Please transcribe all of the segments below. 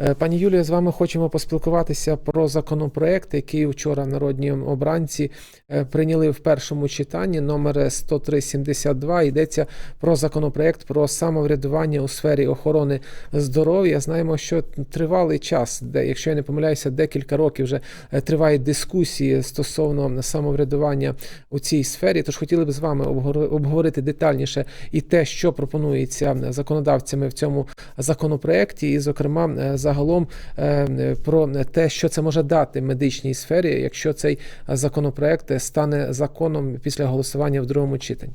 Е, Пані Юлія, з вами хочемо поспілкуватися про законопроект, який вчора народні обранці е, прийняли в першому читанні номер 10372. Йдеться про законопроект про самоврядування у сфері охорони здоров'я. Знаємо, що тривалий час, де, якщо я не помиляюся, декілька років вже е, тривають дискусії стосовно самоврядування у цій сфері. Тож хотіли б з вами обговорити детальніше і те, що пропонується законодавцями в цьому законопроекті, і, зокрема, загалом е, про те, що це може дати медичній сфері, якщо цей законопроект стане законом після голосування в другому читанні.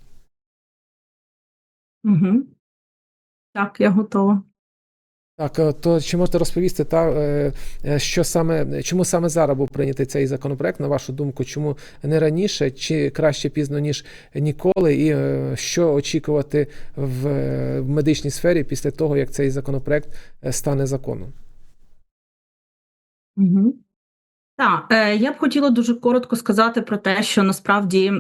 Угу. Так, я готова. Так, е, то чи можете розповісти, та е, е, що саме чому саме зараз був прийнятий цей законопроект? На вашу думку, чому не раніше, чи краще пізно ніж ніколи, і що очікувати в, медичній сфері після того, як цей законопроект стане законом? Угу. Так, я б хотіла дуже коротко сказати про те, що насправді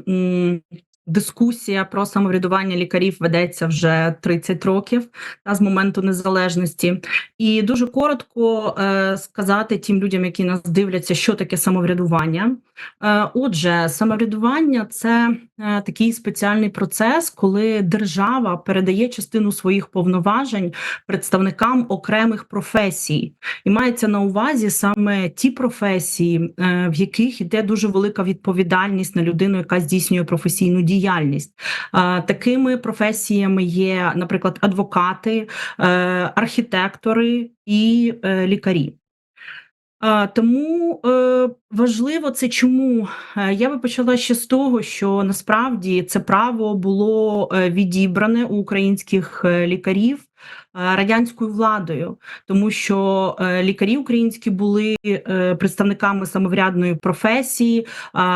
дискусія про самоврядування лікарів ведеться вже 30 років та, з моменту незалежності. І дуже коротко е, сказати тим людям, які нас дивляться, що таке самоврядування. Е, отже, самоврядування це такий спеціальний процес, коли держава передає частину своїх повноважень представникам окремих професій. І мається на увазі саме ті професії, е, в яких йде дуже велика відповідальність на людину, яка здійснює професійну діяльність. Е, Такими професіями є, наприклад, адвокати, е, архітектори і е, лікарі. Тому е, важливо це чому? Е, я би почала ще з того, що насправді це право було е, відібране у українських лікарів радянською владою, тому що е, лікарі українські були е, представниками самоврядної професії,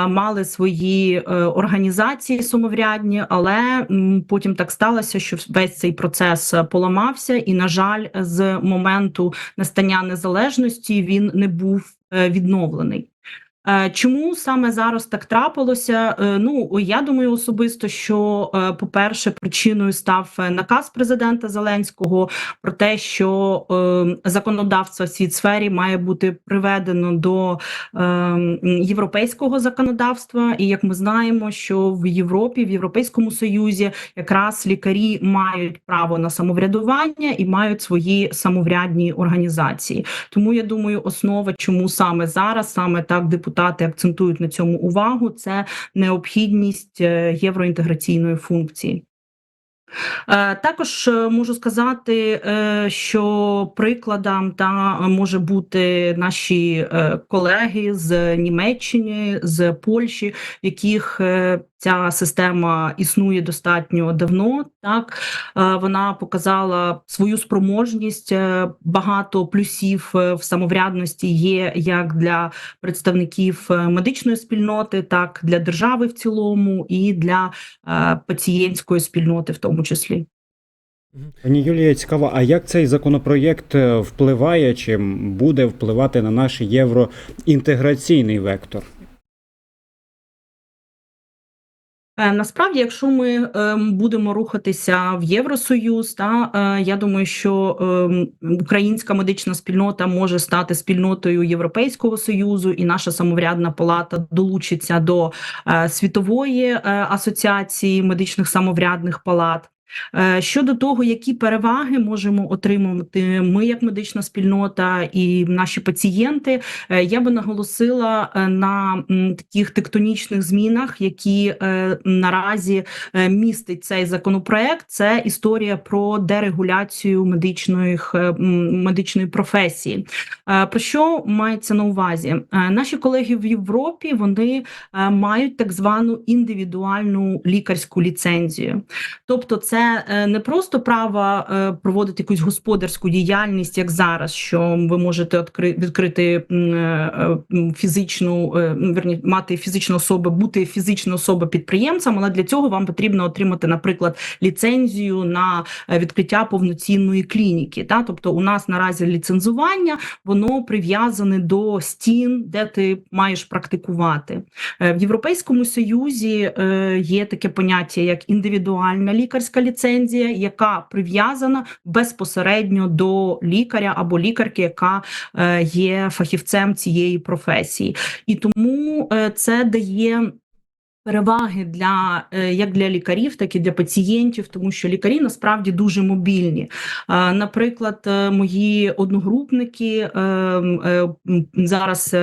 мали свої е, організації самоврядні, але потім так сталося, що весь цей процес е, поламався, і, на жаль, з моменту настання незалежності він не був е, відновлений. Е, Чому саме зараз так трапилося? Е, Ну я думаю особисто, що е, по-перше, причиною став наказ президента Зеленського про те, що законодавство в цій сфері має бути приведено до європейського законодавства. І як ми знаємо, що в Європі, в Європейському Союзі, якраз лікарі мають право на самоврядування і мають свої самоврядні організації. Тому я думаю, основа, чому саме зараз, саме так депутати акцентують на цьому увагу, це необхідність е, євроінтеграційної функції. Е, Також е, можу сказати, що прикладом та може бути наші колеги з Німеччини, з Польщі, в яких ця система існує достатньо давно. Так Е, вона показала свою спроможність. е, Багато плюсів е, в самоврядності є як для представників медичної спільноти, так для держави в цілому і для пацієнтської спільноти, в тому числі. Пані Юлія, цікаво, а як цей законопроєкт впливає чи буде впливати на наш євроінтеграційний вектор? Насправді, якщо ми ем, будемо рухатися в Євросоюз, та е, я думаю, що ем, українська медична спільнота може стати спільнотою Європейського союзу, і наша самоврядна палата долучиться до е, світової е, асоціації медичних самоврядних палат. Е, Щодо того, які переваги можемо отримувати ми, як медична спільнота і наші пацієнти, е, я би наголосила е, на таких тектонічних змінах, які наразі містить цей законопроект. Це історія про дерегуляцію медичних медичної професії. Про що мається на увазі? Наші колеги в Європі вони мають так звану індивідуальну лікарську ліцензію. Тобто, це е, не просто право е, проводити якусь господарську діяльність, як зараз, що ви можете відкри- відкрити е, фізичну, верні, мати фізичну особу, бути фізичною особою підприємцем, але для цього вам потрібно отримати, наприклад, ліцензію на відкриття повноцінної клініки. Та? Тобто, у нас наразі ліцензування воно прив'язане до стін, де ти маєш практикувати. В Європейському Союзі є таке поняття як індивідуальна лікарська ліцензія, яка прив'язана безпосередньо до лікаря або лікарки, яка е, є фахівцем цієї професії, і тому е, це дає. Переваги для е, як для лікарів, так і для пацієнтів, тому що лікарі насправді дуже мобільні. Е, Наприклад, е, мої одногрупники зараз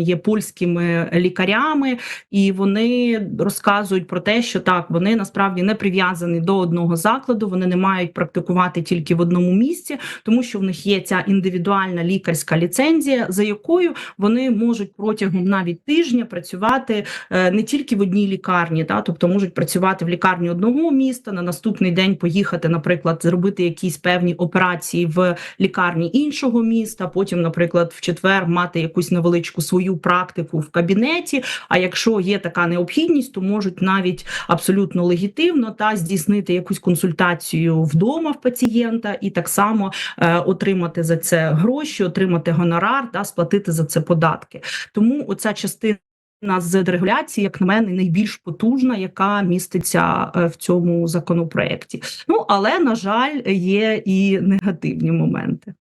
є польськими лікарями, і вони розказують про те, що так вони насправді не прив'язані до одного закладу, вони не мають практикувати тільки в одному місці, тому що в них є ця індивідуальна лікарська ліцензія, за якою вони можуть протягом навіть тижня працювати не тільки в одній лікарні, та тобто можуть працювати в лікарні одного міста, на наступний день поїхати, наприклад, зробити якісь певні операції в лікарні іншого міста. Потім, наприклад, в четвер мати якусь невеличку свою практику в кабінеті. А якщо є така необхідність, то можуть навіть абсолютно легітимно та здійснити якусь консультацію вдома в пацієнта і так само е, отримати за це гроші, отримати гонорар та сплатити за це податки. Тому оця частина. З дерегуляції, як на мене, найбільш потужна, яка міститься е, в цьому законопроекті. Ну але на жаль, є і негативні моменти,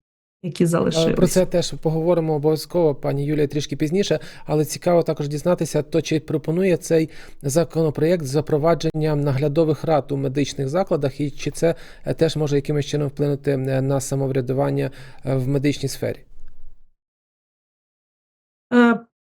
які Е, залишилися. Про це теж поговоримо обов'язково, пані Юлія, трішки пізніше. Але цікаво також дізнатися, то чи пропонує цей законопроєкт запровадження наглядових рад у медичних закладах, і чи це е, теж може якимось чином вплинути на самоврядування в медичній сфері?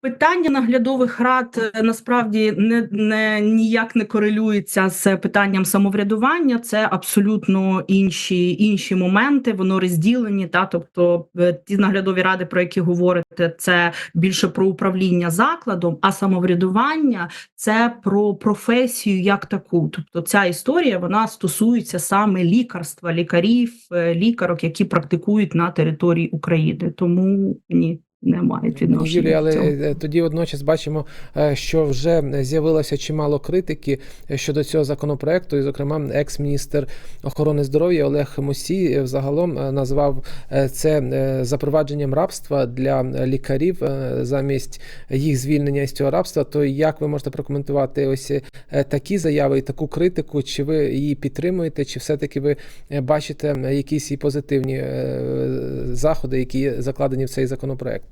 Питання наглядових рад е, насправді не, не ніяк не корелюється з питанням самоврядування. Це абсолютно інші інші моменти. Воно розділені. Та тобто е, ті наглядові ради, про які говорите, це більше про управління закладом, а самоврядування це про професію як таку. Тобто, ця історія вона стосується саме лікарства, лікарів, е, лікарок, які практикують на території України. Тому ні. Не мають Пані відношення. Юлія, але цього. е, тоді водночас бачимо, е, що вже з'явилося чимало критики е, щодо цього законопроекту, і, зокрема, екс-міністр охорони здоров'я Олег Мусій е, взагалом назвав це запровадженням рабства для лікарів замість їх звільнення із цього рабства. То як ви можете прокоментувати ось такі заяви і таку критику? Чи ви її підтримуєте, чи все-таки ви бачите якісь і позитивні заходи, які закладені в цей законопроект?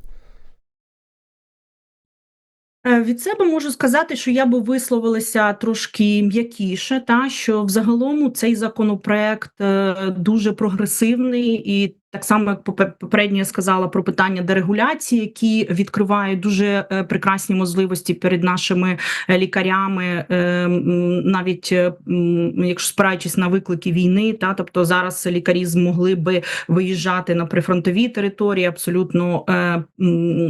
Е, Від себе можу сказати, що я би висловилася трошки м'якіше, та що взагалом цей законопроект е, дуже прогресивний і. Так само, як попе- попередньо я сказала про питання дерегуляції, які відкривають дуже е, прекрасні можливості перед нашими е, лікарями, е, навіть якщо спираючись на виклики війни, та тобто зараз лікарі змогли би виїжджати на прифронтові території, абсолютно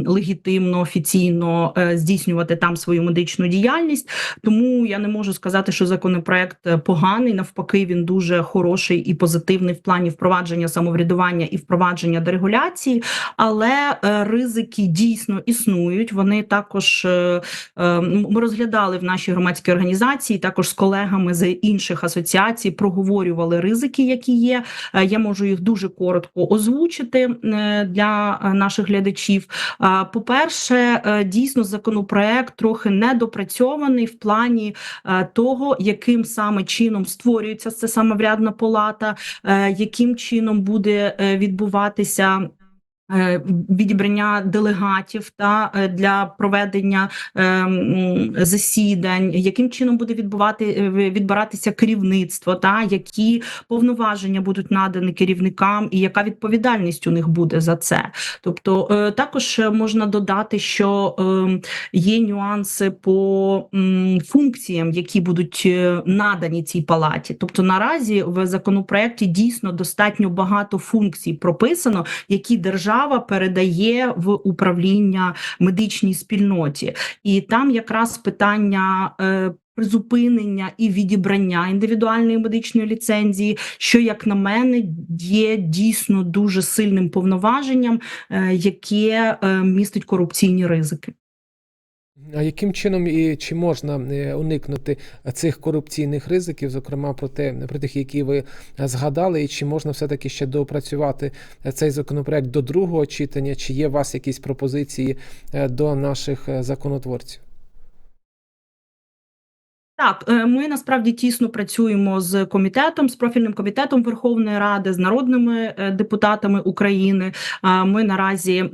легітимно, офіційно здійснювати там свою медичну діяльність. Тому я не можу сказати, що законопроект поганий. Навпаки, він дуже хороший і позитивний в плані впровадження самоврядування і впровадження дерегуляції, але е, ризики дійсно існують. Вони також е, е, ми розглядали в нашій громадській організації, також з колегами з інших асоціацій проговорювали ризики, які є. Я можу їх дуже коротко озвучити для наших глядачів. По-перше, е, дійсно законопроект трохи недопрацьований в плані того, яким саме чином створюється це самоврядна палата, яким чином буде е, відбуватися. Е, Відібрання делегатів та е, для проведення е, засідань, яким чином буде відбувати відбиратися керівництво, та які повноваження будуть надані керівникам, і яка відповідальність у них буде за це. Тобто, також можна додати, що є нюанси по функціям, які будуть надані цій палаті. Тобто, наразі в законопроекті дійсно достатньо багато функцій прописано, які держава передає в управління медичній спільноті, і там якраз питання. е, Призупинення і відібрання індивідуальної медичної ліцензії, що, як на мене, є дійсно дуже сильним повноваженням, е, яке е, містить корупційні ризики. А яким чином і чи можна е, уникнути цих корупційних ризиків, зокрема про те, про тих, які ви згадали, і чи можна все-таки ще доопрацювати цей законопроект до другого читання, чи є у вас якісь пропозиції е, до наших е, законотворців? Так, ми насправді тісно працюємо з комітетом, з профільним комітетом Верховної Ради, з народними депутатами України. Ми наразі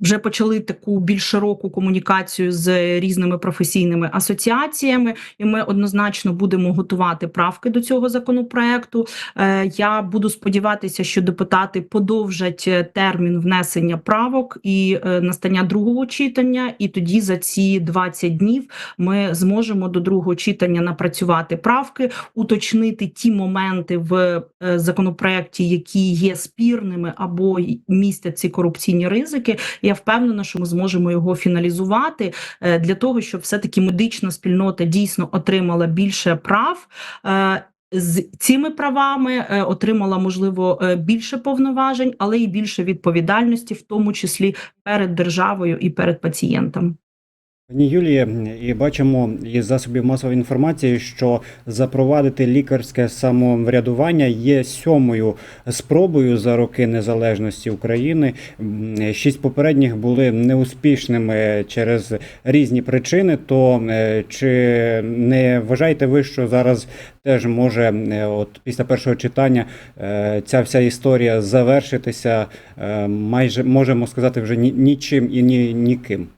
вже почали таку більш широку комунікацію з різними професійними асоціаціями, і ми однозначно будемо готувати правки до цього законопроекту. Е, Я буду сподіватися, що депутати подовжать е, термін внесення правок і е, настання другого читання, і тоді за ці 20 днів ми зможемо до другого читання напрацювати правки, уточнити ті моменти в законопроекті, які є спірними або містять ці корупційні ризики. Я впевнена, що ми зможемо його фіналізувати е, для того, щоб все таки медична спільнота дійсно отримала більше прав. е, З цими правами е, отримала можливо більше повноважень, але й більше відповідальності, в тому числі перед державою і перед пацієнтом. Пані Юлія, і бачимо із засобів масової інформації, що запровадити лікарське самоврядування є сьомою спробою за роки незалежності України. Шість попередніх були неуспішними через різні причини. То е, чи не вважаєте ви, що зараз теж може, е, от після першого читання, е, ця вся історія завершитися майже можемо сказати вже нічим і ні ніким?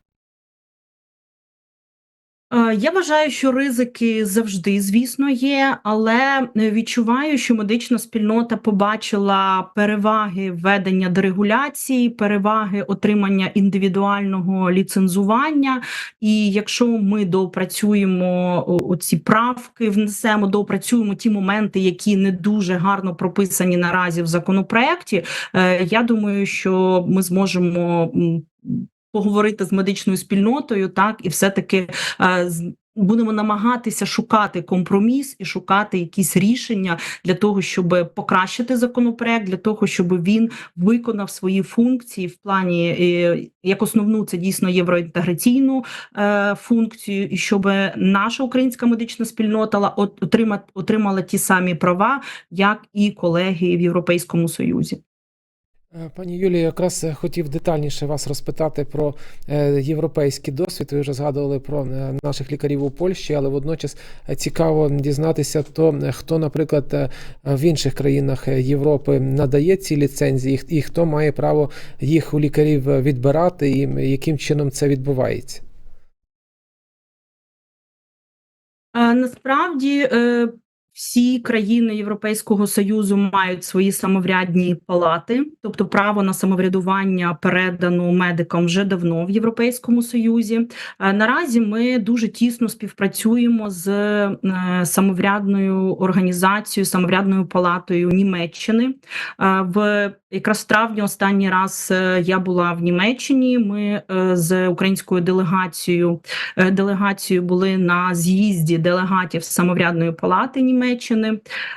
Е, Я вважаю, що ризики завжди, звісно, є, але е, відчуваю, що медична спільнота побачила переваги введення дерегуляції, переваги отримання індивідуального ліцензування. І якщо ми доопрацюємо о- оці правки, внесемо, доопрацюємо ті моменти, які не дуже гарно прописані наразі в законопроекті, е, я думаю, що ми зможемо. Поговорити з медичною спільнотою, так і все-таки е, з- будемо намагатися шукати компроміс і шукати якісь рішення для того, щоб покращити законопроект, для того, щоб він виконав свої функції в плані е, як основну це дійсно євроінтеграційну е, функцію, і щоб наша українська медична спільнота от- отрима, отримала ті самі права, як і колеги в Європейському Союзі. Е, Пані Юлія, якраз е, хотів детальніше вас розпитати про е, європейський досвід. Ви вже згадували про наших лікарів у Польщі, але водночас цікаво дізнатися, то хто, наприклад, в інших країнах Європи надає ці ліцензії, і хто має право їх у лікарів відбирати, і яким чином це відбувається. Насправді всі країни Європейського союзу мають свої самоврядні палати, тобто право на самоврядування передано медикам вже давно в Європейському Союзі. Е, Наразі ми дуже тісно співпрацюємо з е, самоврядною організацією, самоврядною палатою Німеччини. Е, В якраз травні останній раз я була в Німеччині. Ми з українською делегацією делегацією були на з'їзді делегатів самоврядної палати Німеччини,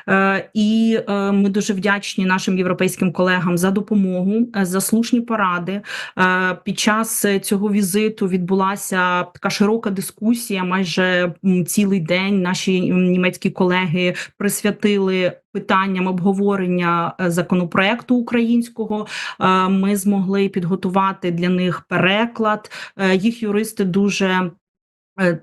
Е, і е, ми дуже вдячні нашим європейським колегам за допомогу, е, за слушні поради. Під час цього візиту відбулася така широка дискусія. Майже цілий день наші німецькі колеги присвятили питанням обговорення законопроекту українського. Ми змогли підготувати для них переклад. Їх юристи дуже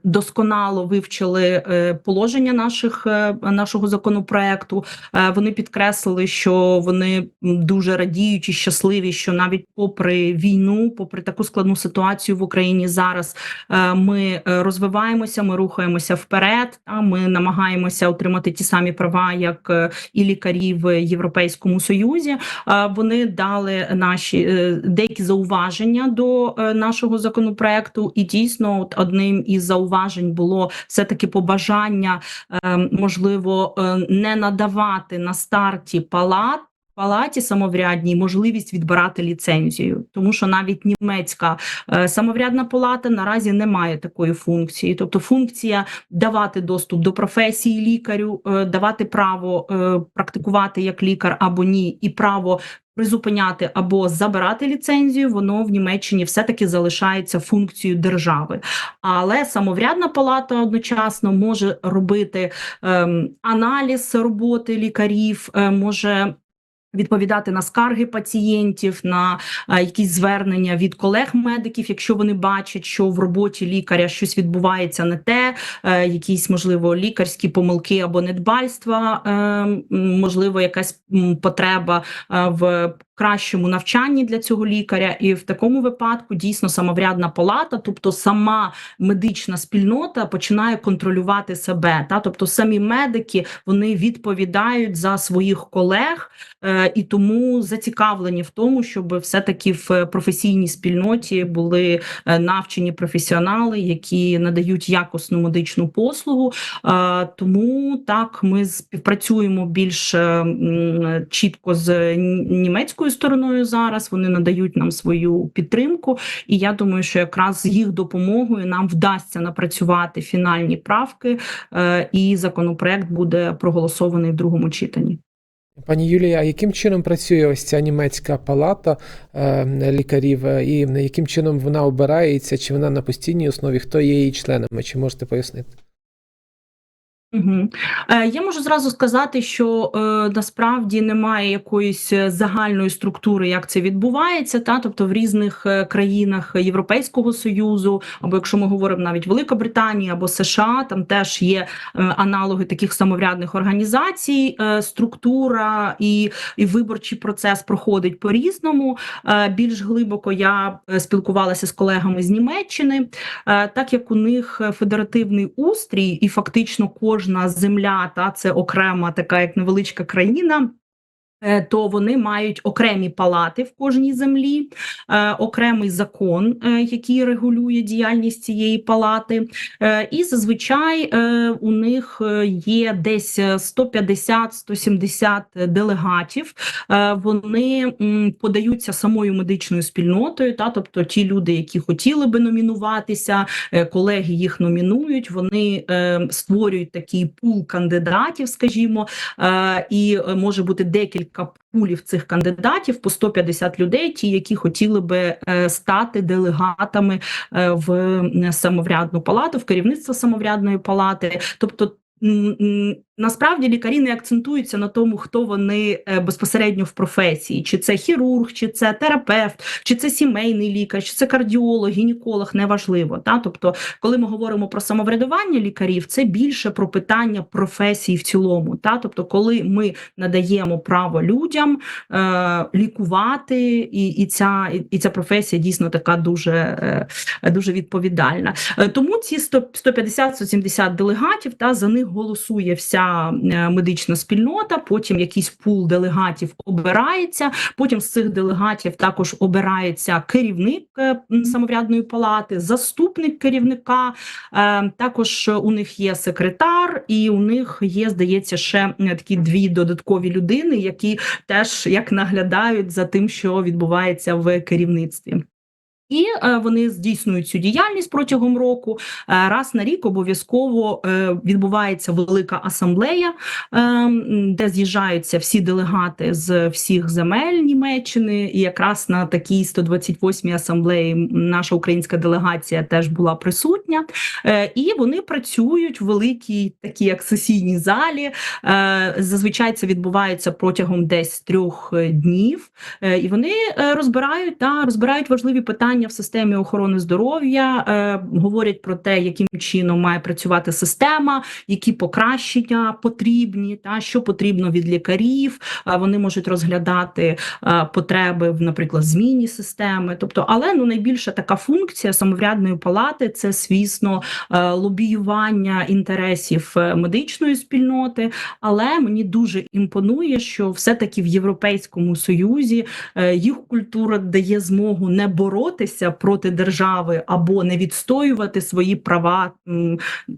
досконало вивчили е, положення наших е, нашого законопроекту. Е, Вони підкреслили, що вони дуже радіють і щасливі, що навіть попри війну, попри таку складну ситуацію в Україні зараз е, ми е, розвиваємося, ми рухаємося вперед. Та ми намагаємося отримати ті самі права, як е, і лікарі в Європейському Союзі. Е, Вони дали наші е, деякі зауваження до е, нашого законопроекту, і дійсно, от одним із зауважень було все таки побажання, е, можливо, е, не надавати на старті палат. Палаті самоврядній можливість відбирати ліцензію, тому що навіть німецька е, самоврядна палата наразі не має такої функції. Тобто, функція давати доступ до професії лікарю, е, давати право е, практикувати як лікар або ні, і право призупиняти або забирати ліцензію, воно в Німеччині все-таки залишається функцією держави. Але самоврядна палата одночасно може робити ем, аналіз роботи лікарів, е, може Відповідати на скарги пацієнтів, на якісь звернення від колег-медиків, якщо вони бачать, що в роботі лікаря щось відбувається не те, е, якісь можливо лікарські помилки або недбальства, е, можливо, якась потреба е, в кращому навчанні для цього лікаря, і в такому випадку дійсно самоврядна палата, тобто сама медична спільнота починає контролювати себе. Та тобто самі медики вони відповідають за своїх колег. Е, і тому зацікавлені в тому, щоб все-таки в професійній спільноті були е, навчені професіонали, які надають якісну медичну послугу. Е, Тому так ми співпрацюємо більш е, чітко з німецькою стороною зараз. Вони надають нам свою підтримку, і я думаю, що якраз з їх допомогою нам вдасться напрацювати фінальні правки, е, і законопроект буде проголосований в другому читанні. Пані Юлія, а яким чином працює ось ця німецька палата е, лікарів, е, і яким чином вона обирається, чи вона на постійній основі, хто є її членами? Чи можете пояснити? Угу. Я можу зразу сказати, що е, насправді немає якоїсь е, загальної структури, як це відбувається. Та тобто в різних е, країнах Європейського союзу, або якщо ми говоримо навіть Велика Британія або США, там теж є е, аналоги таких самоврядних організацій. Е, структура і, і виборчий процес проходить по різному. Е, більш глибоко я спілкувалася з колегами з Німеччини. Е, так як у них федеративний устрій, і фактично кожна земля, та це окрема така як невеличка країна. Е, То вони мають окремі палати в кожній землі, е, окремий закон, е, який регулює діяльність цієї палати. І зазвичай у них є десь 150-170 делегатів. Вони подаються самою медичною спільнотою, та тобто ті люди, які хотіли би номінуватися, колеги їх номінують. Вони створюють такий пул кандидатів, скажімо, і може бути декілька пулів цих кандидатів по 150 людей, ті, які хотіли би е, стати делегатами е, в самоврядну палату, в керівництво самоврядної палати. Тобто Насправді лікарі не акцентуються на тому, хто вони е, безпосередньо в професії, чи це хірург, чи це терапевт, чи це сімейний лікар, чи це кардіолог, гінеколог, неважливо. Та тобто, коли ми говоримо про самоврядування лікарів, це більше про питання професії в цілому. Та тобто, коли ми надаємо право людям е, лікувати, і, і ця і, ця професія дійсно така дуже, е, дуже відповідальна. Е, Тому ці 100 150-170 делегатів та за них голосує вся е, медична спільнота. Потім якийсь пул делегатів обирається. Потім з цих делегатів також обирається керівник е, самоврядної палати, заступник керівника. Е, Також у них є секретар, і у них є, здається, ще такі дві додаткові людини, які теж як наглядають за тим, що відбувається в керівництві. І е, вони здійснюють цю діяльність протягом року. Е, раз на рік обов'язково е, відбувається велика асамблея, де з'їжджаються всі делегати з всіх земель Німеччини. І якраз на такій 128-й асамблеї наша українська делегація теж була присутня. І вони працюють в великій такій як сесійній залі. Зазвичай це відбувається протягом десь трьох днів. І вони розбирають та розбирають важливі питання в системі охорони здоров'я, е, говорять про те, яким чином має працювати система, які покращення потрібні, та що потрібно від лікарів. Е, Вони можуть розглядати е, потреби в, наприклад, зміні системи. Тобто, але ну найбільша така функція самоврядної палати це, звісно, е, лобіювання інтересів е, медичної спільноти. Але мені дуже імпонує, що все-таки в Європейському Союзі е, їх культура дає змогу не боротися проти держави або не відстоювати свої права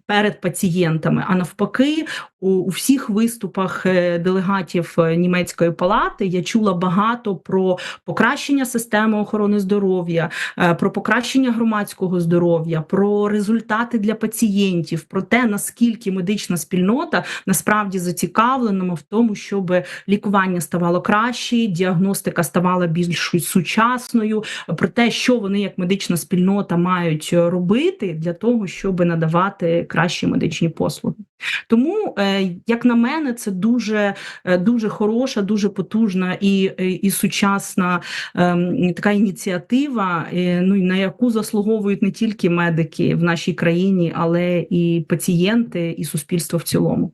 перед пацієнтами. А навпаки, у, у всіх виступах е, делегатів е, німецької палати я чула багато про покращення системи охорони здоров'я, е, про покращення громадського здоров'я, про результати для пацієнтів, про те, наскільки медична спільнота насправді зацікавлена в тому, щоб лікування ставало краще, діагностика ставала більш сучасною, про те, що вони як медична спільнота мають робити для того, щоб надавати кращі медичні послуги. Тому, е, як на мене, це дуже, е, дуже хороша, дуже потужна і, і, сучасна ем, така ініціатива, е, ну на яку заслуговують не тільки медики в нашій країні, але і пацієнти, і суспільство в цілому.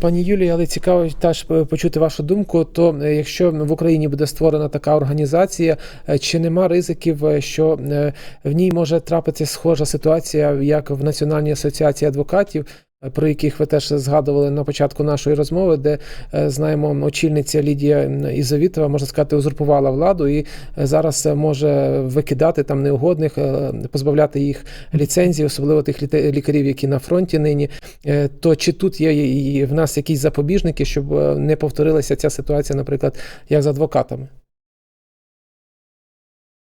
Пані Юлії, але цікаво теж почути вашу думку. То якщо в Україні буде створена така організація, чи нема ризиків, що в ній може трапитися схожа ситуація, як в Національній асоціації адвокатів, про яких ви теж згадували на початку нашої розмови, де е, знаємо, очільниця Лідія Ізовітова, можна сказати, узурпувала владу і е, зараз може викидати там неугодних, е, позбавляти їх ліцензії, особливо тих лікарів, які на фронті нині. То чи тут є і в нас якісь запобіжники, щоб не повторилася ця ситуація, наприклад, як з адвокатами?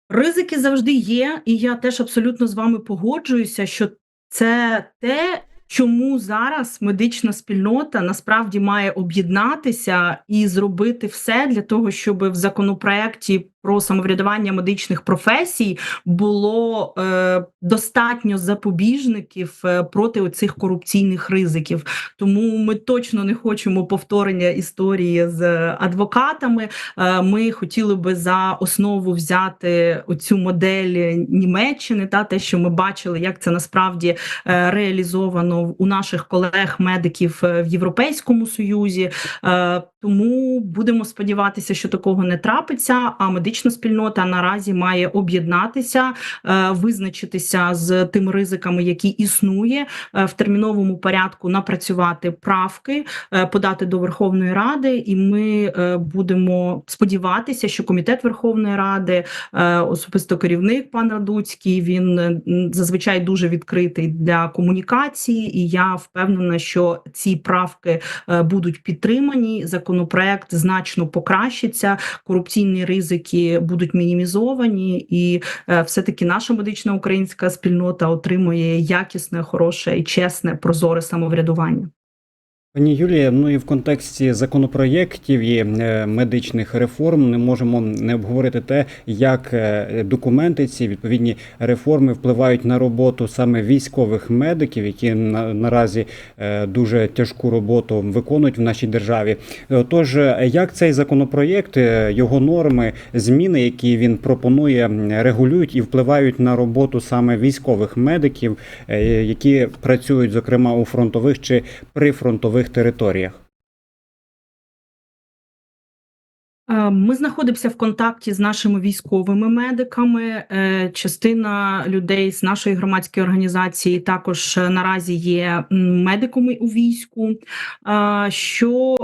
Ризики завжди є, і я теж абсолютно з вами погоджуюся, що це те, чому зараз медична спільнота насправді має об'єднатися і зробити все для того, щоб в законопроекті про самоврядування медичних професій було е, достатньо запобіжників е, проти оцих корупційних ризиків. Тому ми точно не хочемо повторення історії з адвокатами. Е, Ми хотіли би за основу взяти оцю модель Німеччини, та те, що ми бачили, як це насправді е, реалізовано у наших колег-медиків е, в Європейському Союзі. Е, Тому будемо сподіватися, що такого не трапиться. А медична спільнота наразі має об'єднатися, е, визначитися з тими ризиками, які існує е, в терміновому порядку, напрацювати правки, е, подати до Верховної Ради, і ми будемо сподіватися, що комітет Верховної Ради, особисто керівник пан Радуцький, він зазвичай дуже відкритий для комунікації, і я впевнена, що ці правки будуть підтримані. Законопроект значно покращиться, корупційні ризики будуть мінімізовані, і е, все-таки наша медична українська спільнота отримує якісне, хороше і чесне, прозоре самоврядування. Пані Юлія, ну і в контексті законопроєктів і е, медичних реформ не можемо не обговорити те, як е, документи ці відповідні реформи впливають на роботу саме військових медиків, які на, наразі е, дуже тяжку роботу виконують в нашій державі. Тож, як цей законопроєкт, його норми, зміни, які він пропонує, регулюють і впливають на роботу саме військових медиків, які працюють зокрема у фронтових чи прифронтових територіях. Ми знаходимося в контакті з нашими військовими медиками. Е, Частина людей з нашої громадської організації також е, наразі є медиками у війську. Е, Що,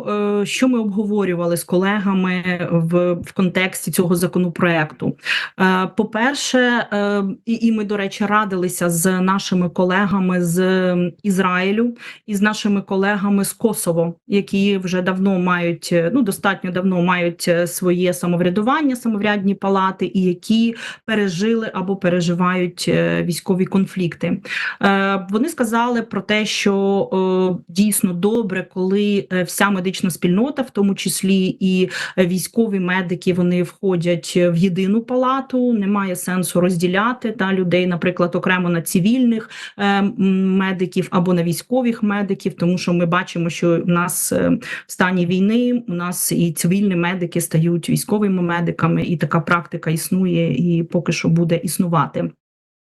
е, що ми обговорювали з колегами в, в контексті цього законопроекту? Е, По-перше, е, і, ми, до речі, радилися з нашими колегами з Ізраїлю і з нашими колегами з Косово, які вже давно мають е, ну достатньо давно мають е, своє самоврядування, самоврядні палати, і які пережили або переживають е, військові конфлікти. Е, Вони сказали про те, що е, дійсно добре, коли е, вся медична спільнота, в тому числі і е, військові медики, вони входять в єдину палату. Немає сенсу розділяти та людей, наприклад, окремо на цивільних е, медиків або на військових медиків, тому що ми бачимо, що в нас е, в стані війни у нас і цивільні медики стають військовими медиками, і така практика існує і поки що буде існувати.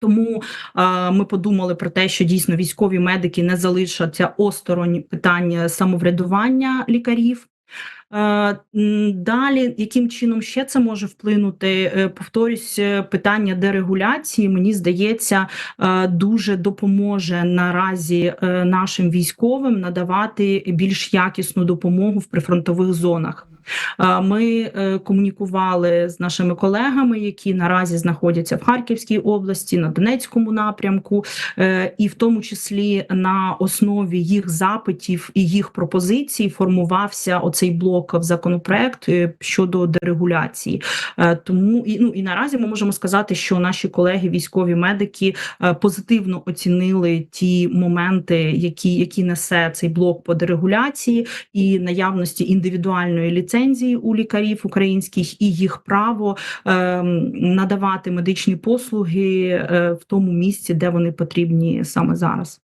Тому е, ми подумали про те, що дійсно військові медики не залишаться осторонь питання самоврядування лікарів. Далі, яким чином ще це може вплинути? Е, Повторюсь, е, питання дерегуляції, мені здається, е, дуже допоможе наразі нашим військовим надавати більш якісну допомогу в прифронтових зонах. Ми е, комунікували з нашими колегами, які наразі знаходяться в Харківській області, на Донецькому напрямку, е, і в тому числі на основі їх запитів і їх пропозицій формувався оцей блок в законопроект е, щодо дерегуляції. Тому і ну і наразі ми можемо сказати, що наші колеги, військові медики, позитивно оцінили ті моменти, які, які несе цей блок по дерегуляції і наявності індивідуальної ліцензії у лікарів українських і їх право е, надавати медичні послуги е, в тому місці, де вони потрібні саме зараз.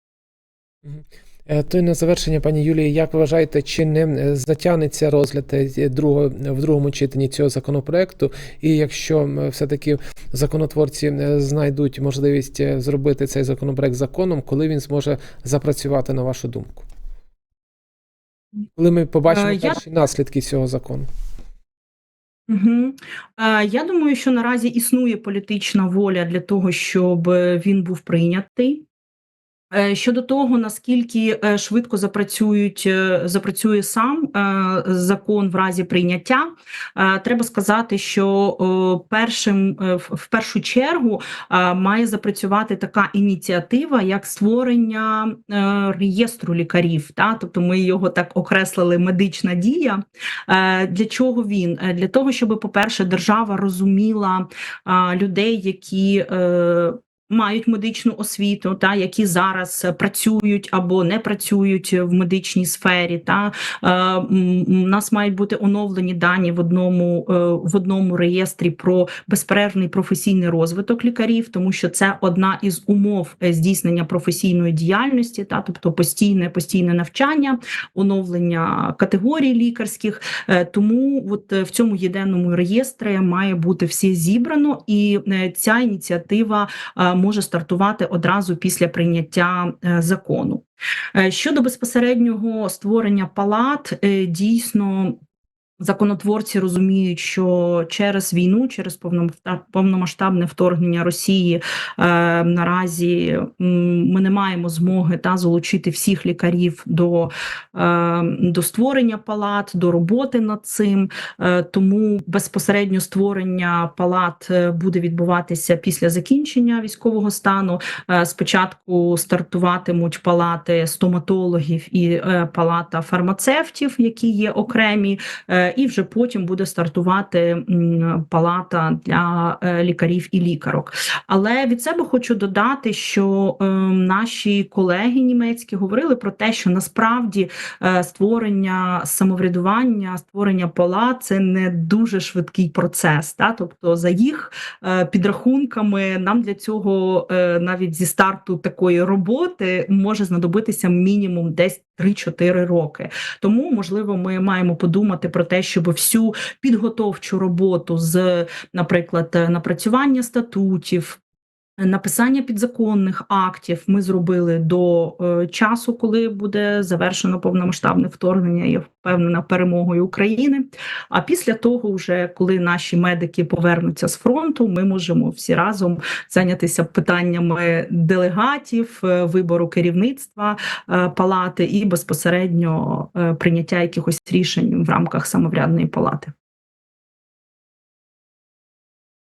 Е, То й на завершення, пані Юлії, як вважаєте, чи не е, затягнеться розгляд другого, в другому читанні цього законопроекту? І якщо все-таки законотворці знайдуть можливість зробити цей законопроект законом, коли він зможе запрацювати на вашу думку? Коли ми побачимо Е, я- перші наслідки цього закону? Угу. Я думаю, що наразі існує політична воля для того, щоб він був прийнятий. Е, Щодо того, наскільки е, швидко запрацюють, е, запрацює сам закон в разі прийняття, треба сказати, що першим в першу чергу має запрацювати така ініціатива, як створення реєстру лікарів. Та? Тобто ми його так окреслили медична дія. Для чого він? Для того, щоб, по-перше, держава розуміла людей, які мають медичну освіту, та які зараз е, працюють або не працюють в медичній сфері. Та е, у нас мають бути оновлені дані в одному е, в одному реєстрі про безперервний професійний розвиток лікарів, тому що це одна із умов е, здійснення професійної діяльності, та тобто постійне постійне навчання, оновлення категорій лікарських. Е, Тому от е, в цьому єдиному реєстрі має бути все зібрано, і е, ця ініціатива е, може стартувати одразу після прийняття е, закону. Е, Щодо безпосереднього створення палат, е, дійсно. Законотворці розуміють, що через війну, через повномасштаб- повномасштабне вторгнення Росії е, наразі ми не маємо змоги та залучити всіх лікарів до, е, до створення палат, до роботи над цим. Е, Тому безпосередньо створення палат е, буде відбуватися після закінчення військового стану. Е, Спочатку стартуватимуть палати стоматологів і е, палата фармацевтів, які є окремі, е, і вже потім буде стартувати палата для е, лікарів і лікарок. Але від себе хочу додати, що е, наші колеги німецькі говорили про те, що насправді е, створення самоврядування, створення палат це не дуже швидкий процес. Та? Тобто, за їх підрахунками, нам для цього навіть зі старту такої роботи може знадобитися мінімум десь 3-4 роки. Тому, можливо, ми маємо подумати про те, щоб всю підготовчу роботу з, наприклад, напрацювання статутів. Написання підзаконних актів ми зробили до е, часу, коли буде завершено повномасштабне вторгнення. Я впевнена перемогою України. А після того, вже коли наші медики повернуться з фронту, ми можемо всі разом зайнятися питаннями делегатів, е, вибору керівництва е, палати і безпосередньо прийняття якихось рішень в рамках самоврядної палати.